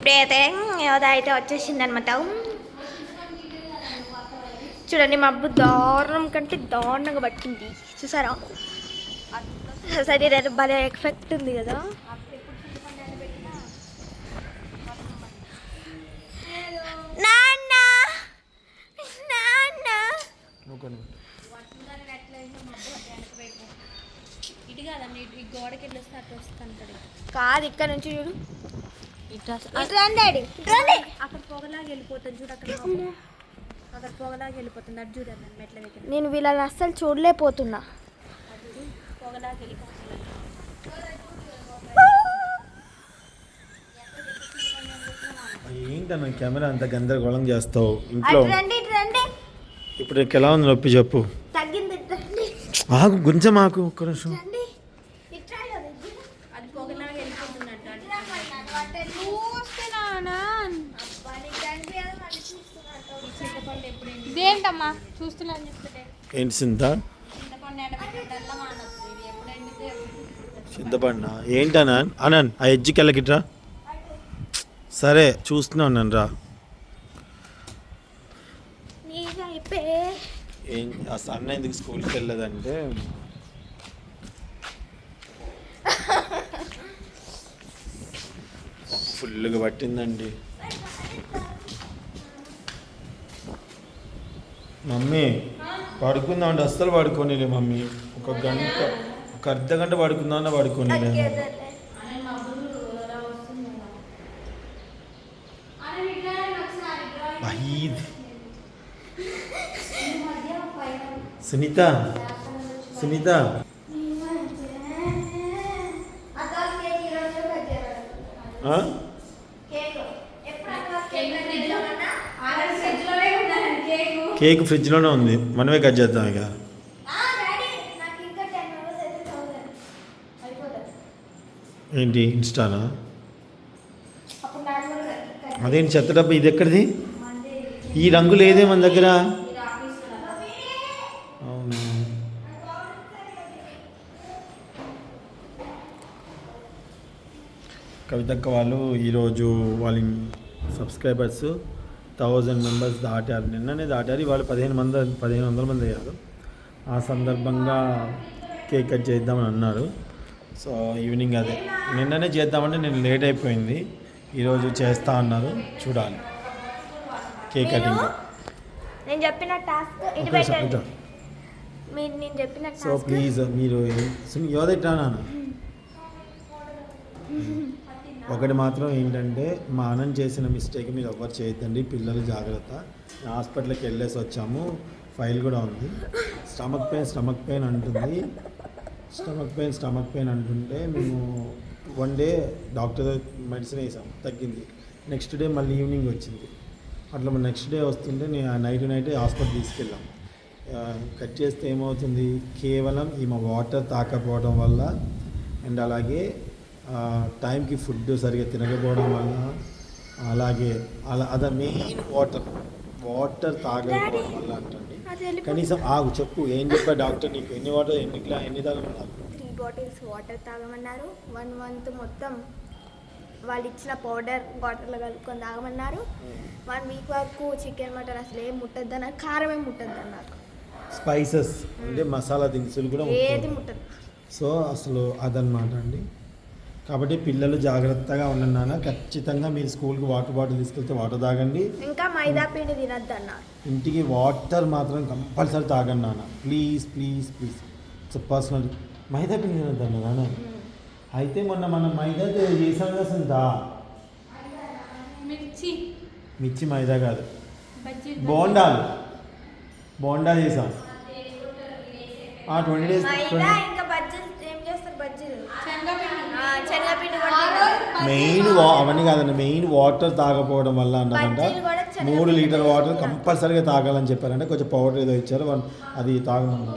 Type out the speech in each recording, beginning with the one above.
ఇప్పుడైతే యోధ అయితే వచ్చేసింది అనమాట చూడండి మబ్బు దారుణం కంటే దారుణంగా పట్టింది. చూసారా? సరే ఇదైతే భలే ఎఫెక్ట్ ఉంది కదా. నాన్న! నాన్న! కాదు ఇక్కడ నుంచి చూడు. అక్కడ పొగలాగా వెళ్ళిపోతుంది చూడు అక్కడ లోపల. అక్కడ పొగలాగా వెళ్ళిపోతుంది. అటు చూడండి మెట్ల దగ్గర. నేను వీళ్ళని అస్సలు చూడలేకపోతున్నా. పొగలాగా వెళ్ళిపోతుంది. ఏంటన్నా కెమెరా అంత గందరగోళం చేస్తావు? ఇంట్లో ఇప్పుడు ఎలా ఉంది నొప్పి చెప్పు. ఆకు గుంజ మాకు ఒక్క నిమిషం రండి ఇటు రండి, అది ఇటు. అది పొగలాగా వెళ్ళిపోతుందంట అటు. అబ్బా, నీకు కనిపించదు, మళ్ళీ చూస్తున్నట్టు. ఈ చింతపండు ఎప్పుడు ఎండి- ఇదేంటమ్మా చూస్తున్నాను చెప్తుంటే ఏంటి సింత చింతపండు సిద్ధపడినా ఏంటనా అనన్ ఆ ఎడ్జికి వెళ్ళకిట్రా. సరే చూస్తూనే ఉన్నాను రా. ఏం సన్న ఎందుకు స్కూల్కి వెళ్ళదంటే ఫుల్గా పట్టిందండి. మమ్మీ పడుకుందాం అంటే అస్సలు పడుకోనిలే మమ్మీ. ఒక గంట ఒక అర్ధ గంట పడుకుందామన్నా పడుకోనిలే సునీత సునీత. ఆ? కేక్. ఎప్పుడు అక్క కేక్ కట్ చేద్దామన్నా? కేక్ ఫ్రిడ్జ్లోనే ఉంది. మనమే కట్ చేద్దాం ఇక. ఆ, డాడీ, నాకు ఇంకా 10 hours అయితే చాలు. అయిపోతుంది. ఏంటి? ఇన్స్టానా? అదేంటి చెత్త డబ్బా? ఇది ఎక్కడిది? ఈ రంగు లేదే మన దగ్గర? అవునా? కవితక్క వాళ్ళు ఈరోజు వాళ్ళ సబ్స్క్రైబర్స్ థౌజండ్ మెంబర్స్ దాటారు. నిన్ననే దాటారు. వాళ్ళు పదిహేను మంది పదిహేను వందల మంది అయ్యారు. ఆ సందర్భంగా కేక్ కట్ చేద్దామని అన్నారు. సో ఈవినింగ్ అదే. నిన్ననే చేద్దామంటే నేను లేట్ అయిపోయింది. ఈరోజు చేస్తా అన్నారు. చూడాలి. Cake cutting. నేను చెప్పిన టాస్క్ ఇటు పెట్టండి. మీరు నేను చెప్పిన సో ప్లీజ్ మీరు యోదెట్టా నాన్న ఒకటి మాత్రం ఏంటంటే మా ఆనంద్ చేసిన మిస్టేక్ మీరు ఎవ్వరు చేయొద్దండి. పిల్లలు జాగ్రత్త. హాస్పిటల్కి వెళ్ళేసి వచ్చాము. ఫైల్ కూడా ఉంది. స్టమక్ పెయిన్ స్టమక్ పెయిన్ అంటుంది. స్టమక్ పెయిన్ స్టమక్ పెయిన్ అంటుంటే మేము వన్ డే డాక్టర్ మెడిసిన్ వేసాం. తగ్గింది. నెక్స్ట్ డే మళ్ళీ ఈవినింగ్ వచ్చింది. అట్లా నెక్స్ట్ డే వస్తుంటే నేను నైట్ నైట్ హాస్పిటల్ తీసుకెళ్ళాం. కట్ చేస్తే ఏమవుతుంది? కేవలం ఈమె వాటర్ తాకపోవడం వల్ల అండ్ అలాగే టైంకి ఫుడ్ సరిగ్గా తినకపోవడం వల్ల అలాగే అలా అదే మెయిన్ వాటర్ వాటర్ తాగకపోవడం వల్ల అంటండి. కనీసం ఆగు చెప్పు ఏం చెప్పా డాక్టర్ నీకు? ఎన్ని వాటర్ ఎన్ని గ్లా ఎన్ని తాగమన్నారు? త్రీ బాటిల్స్ వాటర్ తాగమన్నారు. వన్ మంత్ మొత్తం వాళ్ళు ఇచ్చిన పౌడర్ వాటర్లో కలుపుకొని తాగమన్నారు. వన్ వీక్ వరకు చికెన్ మటన్ అసలు ఏం ముట్టద్దు అన్నారు కారం ఏం ముట్టద్దు అన్నారు స్పైసెస్ అంటే మసాలా దినుసులు కూడా ఏది. ముట్టదు సో అసలు అదనమాట అండి. కాబట్టి పిల్లలు జాగ్రత్తగా ఉండండి నాన్న. ఖచ్చితంగా మీరు స్కూల్కి వాటర్ బాటిల్ తీసుకెళ్తే వాటర్ తాగండి. ఇంకా మైదా పిండి తినద్దు అన్నారు ఇంటికి వాటర్ మాత్రం కంపల్సరీ తాగండి నాన్న. Please please please. పర్సనల్ మైదా పిండి తినద్దు నాన్న. అయితే మొన్న మనం మైదా చేసాం కదా? మిర్చి. మిర్చి మైదా కాదు. బోండాలు బోండా. చేసాం ట్వంటీ డేస్ మైదా ఇంకా బజ్జీలు ఏం చేస్తారు బజ్జీలు? మెయిన్ వా అవన్నీ కాదండి మెయిన్ వాటర్ తాగకపోవడం వల్ల అన్నారంట మూడు లీటర్ వాటర్. కంపల్సరీగా తాగాలని చెప్పారంటే కొంచెం పౌడర్ ఏదో ఇచ్చారు అది తాగమన్నారు మా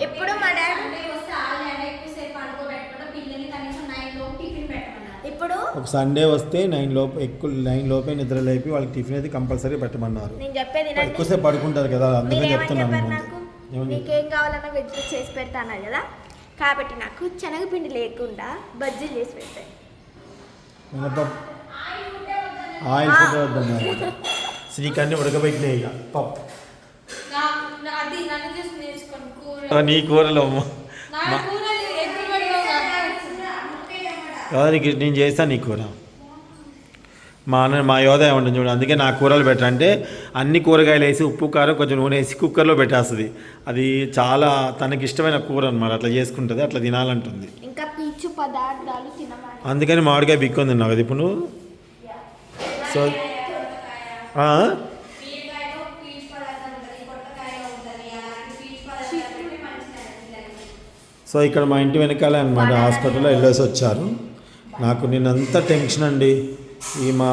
ఇప్పుడు ఒక సండే వస్తే నైన్ లోపు ఎక్కువ నైన్ లోపే నిద్ర లేపి వాళ్ళకి టిఫిన్ అయితే కంపల్సరీ పెట్టమన్నారు. నేను చెప్పేది వినండి. ఎక్కువసేపు పడుకుంటారు కదా అందుకని చెప్తున్నాను. నాకు? కావాలన్నా వెజ్లో చేసి పెడతాను కదా? కాబట్టి నాకు శనగపిండి లేకుండా బజ్జీలు చేసి పెట్టాయి. ఆయిల్ శ్రీకన్ని ఉడకబెట్టినాయి ఇక. పప్పు. నా- కూరలో అమ్మ. నా కూరలు ఎగ్గులు పడిపోగా కదా నేను చేస్తాను నీ కూర. మా అన్న మా యోధ ఏమంటుంది చూడు అందుకే నా కూరలు పెట్ట అంటే అన్ని కూరగాయలు వేసి ఉప్పు కారం కొంచెం నూనె వేసి కుక్కర్లో పెట్టేస్తుంది. అది చాలా తనకి ఇష్టమైన కూర అనమాట అట్లా చేసుకుంటుంది అట్లా తినాలంటుంది. ఇంకా పీచు పదార్థాలు తినమని అందుకని మామిడికాయ బిక్కొని తిన్నావు కదా ఇప్పుడు నువ్వు? సో ఆ? సో ఇక్కడ మా ఇంటి వెనకాలే అనమాట హాస్పిటల్లో వెళ్ళేసి వచ్చారు. నాకు నేనంతా టెన్షన్ అండి. ఈ మా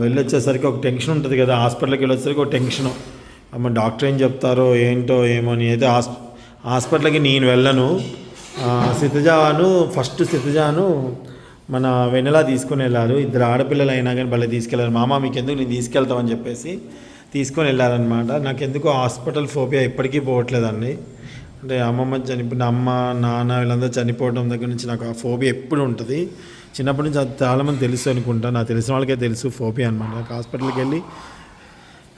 వెళ్ళొచ్చేసరికి ఒక టెన్షన్ ఉంటుంది కదా హాస్పిటల్కి వెళ్ళొచ్చేసరికి ఒక టెన్షన్. అమ్మ డాక్టర్ ఏం చెప్తారో ఏంటో ఏమో అని. అయితే హాస్ హాస్పిటల్కి నేను వెళ్ళను. సితజాను ఫస్ట్ సితజాను మన వెన్నెలా తీసుకొని వెళ్ళారు. ఇద్దరు ఆడపిల్లలు అయినా కానీ భలే తీసుకెళ్ళారు. మామ మీకు ఎందుకు నేను తీసుకెళ్తామని చెప్పేసి తీసుకొని వెళ్ళారనమాట నాకు ఎందుకో హాస్పిటల్ ఫోబియా? ఎప్పటికీ పోవట్లేదండి. అంటే అమ్మమ్మ చనిపోయిన అమ్మ నాన్న వీళ్ళందరూ చనిపోవడం దగ్గర నుంచి నాకు ఆ ఫోబియా ఎప్పుడు ఉంటుంది. చిన్నప్పటి నుంచి అది చాలామంది తెలుసు అనుకుంటా. నాకు తెలిసిన వాళ్ళకే తెలుసు ఫోబియా అనమాట నాకు హాస్పిటల్కి వెళ్ళి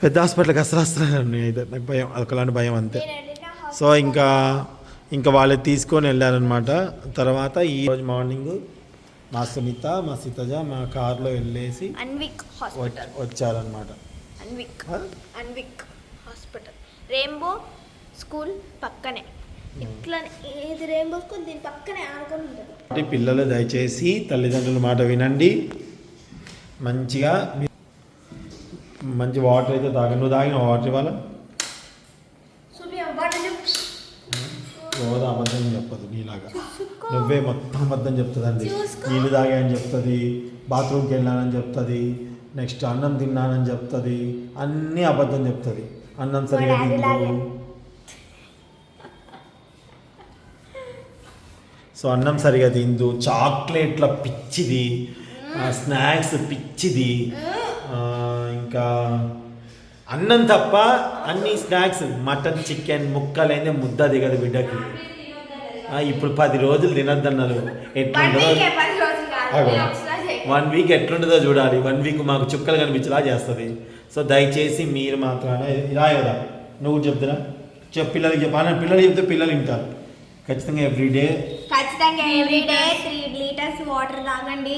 పెద్ద హాస్పిటల్కి అసలు అయితే నాకు భయం ఒకలాంటి భయం అంతే. సో ఇంకా ఇంకా వాళ్ళు తీసుకొని వెళ్ళారనమాట తర్వాత ఈ రోజు మార్నింగ్ మా సునీత మా సీతజ మా కార్లో వెళ్ళేసి వచ్చారనమాట Anvik? Anvik hospital. Rainbow school పక్కనే. ఇట్లా దీని పక్కనే ఉంటుంది. పిల్లలు దయచేసి తల్లిదండ్రుల మాట వినండి. మంచిగా మంచి వాటర్ అయితే తాగండి. నువ్వు తాగిన వాటర్ ఇవ్వాల రోజు అబద్ధం చెప్పదు నీలాగా. నువ్వే మొత్తం అబద్ధం చెప్తుందండి. నీళ్ళు తాగాయని చెప్తుంది బాత్రూమ్కి వెళ్ళానని చెప్తుంది నెక్స్ట్ అన్నం తిన్నానని చెప్తుంది అన్నీ అబద్ధం చెప్తుంది. అన్నం సరిగా మా సో అన్నం సరిగా తిందు చాక్లెట్ల పిచ్చిది స్నాక్స్ పిచ్చిది ఇంకా అన్నం తప్ప అన్ని స్నాక్స్ మటన్ చికెన్ ముక్కలైతే ముద్ద దిగదు బిడ్డకి. ఇప్పుడు పది రోజులు తినద్దన్నారు. చేయ- వన్ వీక్ ఎట్లుంటుందో చూడాలి. వన్ వీక్ మాకు చుక్కలు కనిపించేలా చేస్తుంది. సో దయచేసి మీరు మాత్రాన ఇలా కదా నువ్వు చెప్తున్నా. చెప్పు పిల్లలకి చెప్పాలి పిల్లలు చెప్తే పిల్లలు వింటారు. ఖచ్చితంగా ఎవ్రీడే ఖచ్చితంగా ఎవ్రీడే త్రీ లీటర్స్ వాటర్ తాగండి.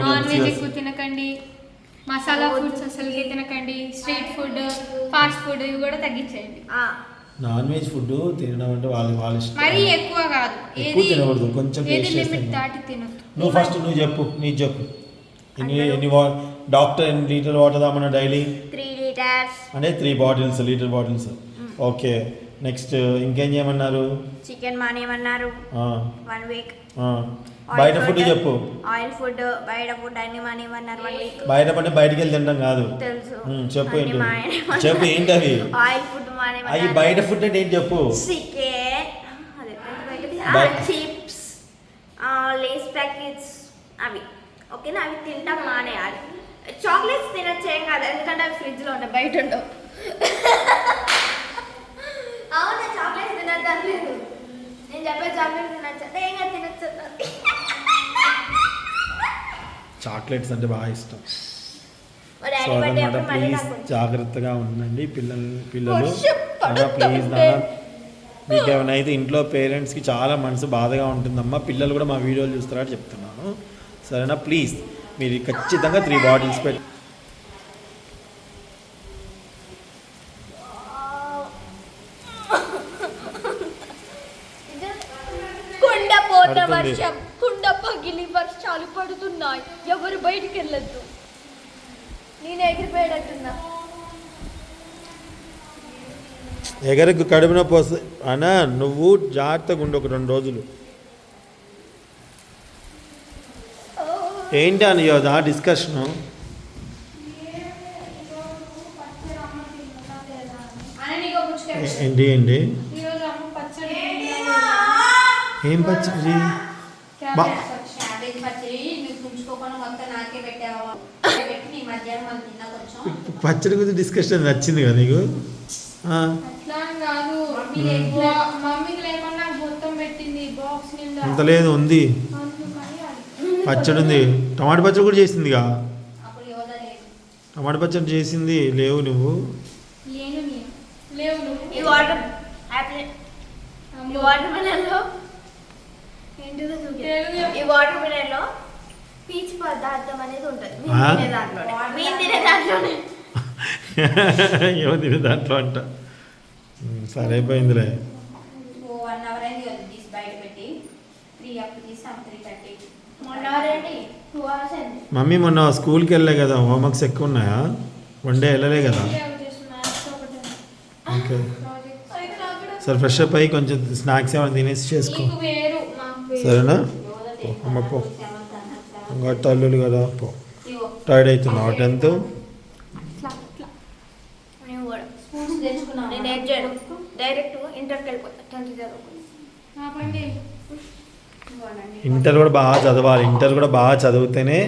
Non veg. ఎక్కువ తినకండి. మసాలా ఫుడ్స్ అసలుకి తినకండి. స్ట్రీట్ ఫుడ్ ఫాస్ట్ ఫుడ్ ఇవి కూడా తగ్గించేయండి. ఆ, నాన్ వెజ్ ఫుడ్ తినడం అంటే వాళ్ళ వాళ్ళ ఇష్టం. మరీ ఎక్కువ కాదు. ఎక్కువ ఏది తినకూడదు, కొంచెం ఏది లిమిట్ చేస్తాను. దాటి తినొద్దు. నువ్వు ఫస్ట్ నువ్వు చెప్పు నీకు చెప్పు. ఎన్ని ఎన్ని వా డాక్టర్ ఎన్ని లీటర్ వాటర్ తామన్నా డైలీ? త్రీ లీటర్స్ అంటే three bottles litre bottles okay next ఇంకేం చేయమన్నారు? చికెన్ మానేయమన్నారు. ఆ, వన్ వీక్. ఆ. బయట ఫుడ్ చెప్పు. ఆయిల్ ఫుడ్ బయట ఫుడ్ అన్ని మానేయమన్నారు వన్ వీక్. బయట పడి బయటికి వెళ్ళి తింటాం కాదు. తెలుసు. చెప్పు ఏంటి. చెప్పు ఏంటి అవి? ఆయిల్ ఫుడ్ అవి మానేయమన్నారు బయట ఫుడ్ అంటే ఏంటి చెప్పు? చికెన్. చిప్స్ లేస్ ప్యాకెట్స్ అవి. ఓకేనా? అవి తింటాం మానేయాలి. చాక్లెట్స్ తినచ్చు కాదు. ఎందుకంటే అవి ఫ్రిడ్జ్లో ఉంటాయి బయట ఉండవు అవునా నేను చెప్పే చాక్లెట్స్ తినచ్చు. చాక్లెట్స్ అంటే బాగా ఇష్టం. సో అదనమాట ప్లీజ్ జాగ్రత్తగా ఉండండి. పిల్లలు పిల్లలు ప్లీజ్ పడుతుంటే. నాన్న మీకు ఏమైనా అయితే ఇంట్లో పేరెంట్స్కి చాలా మనసు బాధగా ఉంటుందమ్మా. పిల్లలు కూడా మా వీడియోలు చూస్తారని చెప్తున్నాను. సరేనా? ప్లీజ్ మీరు ఖచ్చితంగా త్రీ బాటిల్స్ పెట్టి వర్షాలు పడుతున్నాయి. ఎవరు బయటికి వెళ్ళొద్దు నేను ఎగిరిపోయేటట్టున్నా. ఎగరకు కడుపు నొప్పి వస్తుంది అనా నువ్వు జాగ్రత్తగా ఉండు ఒక రెండు రోజులు. ఏంటి అని యోధా డిస్కషను? ఏంటి పచ్చడి ఏం పచ్చడి? బా క్యాబేజ్ పచ్చడి. క్యాబేజ్ పచ్చడి నువ్వు ఉంచుకోకుండా మొత్తం నాకే పెట్టావా పెట్టి నీ మధ్యాహ్నం వాళ్ళు తిన్నా కొంచెం పచ్చడి గురించి డిస్కషన్ నచ్చింది కదా నీకు? అంత లేదు ఉంది. పచ్చడి ఉంది. టమాటా పచ్చడి కూడా చేసిందిగా? అప్పుడు యోగా లేదు. టమాటా పచ్చడి చేసింది లేవు నువ్వు? లేను నేను. లేవు నువ్వు. ఈ వాటర్ యాపిల్ ఈ వాటర్ మిలన్లో ఏంటిదో చూపి తెలుగు చెప్పు. ఈ వాటర్ మిలన్లో పీచు పదార్థం అనేది ఉంటుంది. దాంట్లోనే. దాంట్లోనే. ఏమో తినే దాంట్లో అంట. సరే అయిపోయిందిలే. మమ్మీ మొన్న స్కూల్కి వెళ్ళే కదా హోంవర్క్స్ ఎక్కువ ఉన్నాయా? వన్ డే వెళ్ళలే కదా. ఓకే. సరే ఫ్రెష్ అప్ అయ్యి కొంచెం స్నాక్స్ ఏమైనా తినేసి చేసుకో. సరేనా? పో, అమ్మ పో. ఇంకా తల్లులు కదా పో. టైర్డ్ అవుతున్నావు టెన్త్ నేను కూడా స్పూన్స్ తెచ్చుకున్నాను నేను ఏం చేయను డైరెక్ట్ ఇంటర్కి వెళ్ళిపోతాను టెన్త్ చదువుకుని ఆపండి ఇంటర్ కూడా బాగా చదవాలి. ఇంటర్ కూడా బాగా చదివితేనే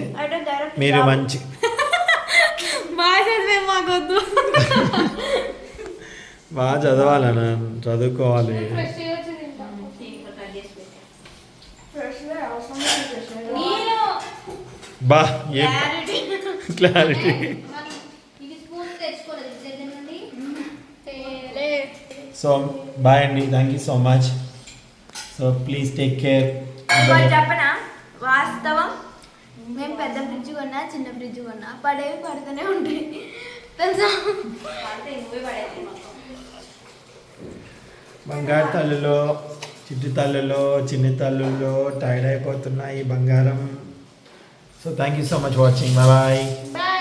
మీరు మంచి బాగా చదివే మాకొద్దు. బాగా చదవాలన్న చదువుకోవాలి. ఫ్రెష్ వచ్చి తింటాం ఫ్రెష్గా అవసరం లేదు ఫ్రెష్గా నేను బా ఏ క్లారిటీ మరి ఇది స్పూన్స్ తెచ్చుకోలేదు ఇది దగ్గర నుండి సో బాయ్ అండి thank you so much so please take care చెప్పనా? వాస్తవం. మేము పెద్ద ఫ్రిడ్జ్ కొన్నా చిన్న ఫ్రిడ్జ్ కొన్నా పడేవి పడుతూనే ఉంటాయి. తెలుసా? బంగారు తల్లులో చిట్టి తల్లులో చిన్ని తల్లులో టైర్డ్ అయిపోతున్నాయి బంగారం. So thank you so much watching bye bye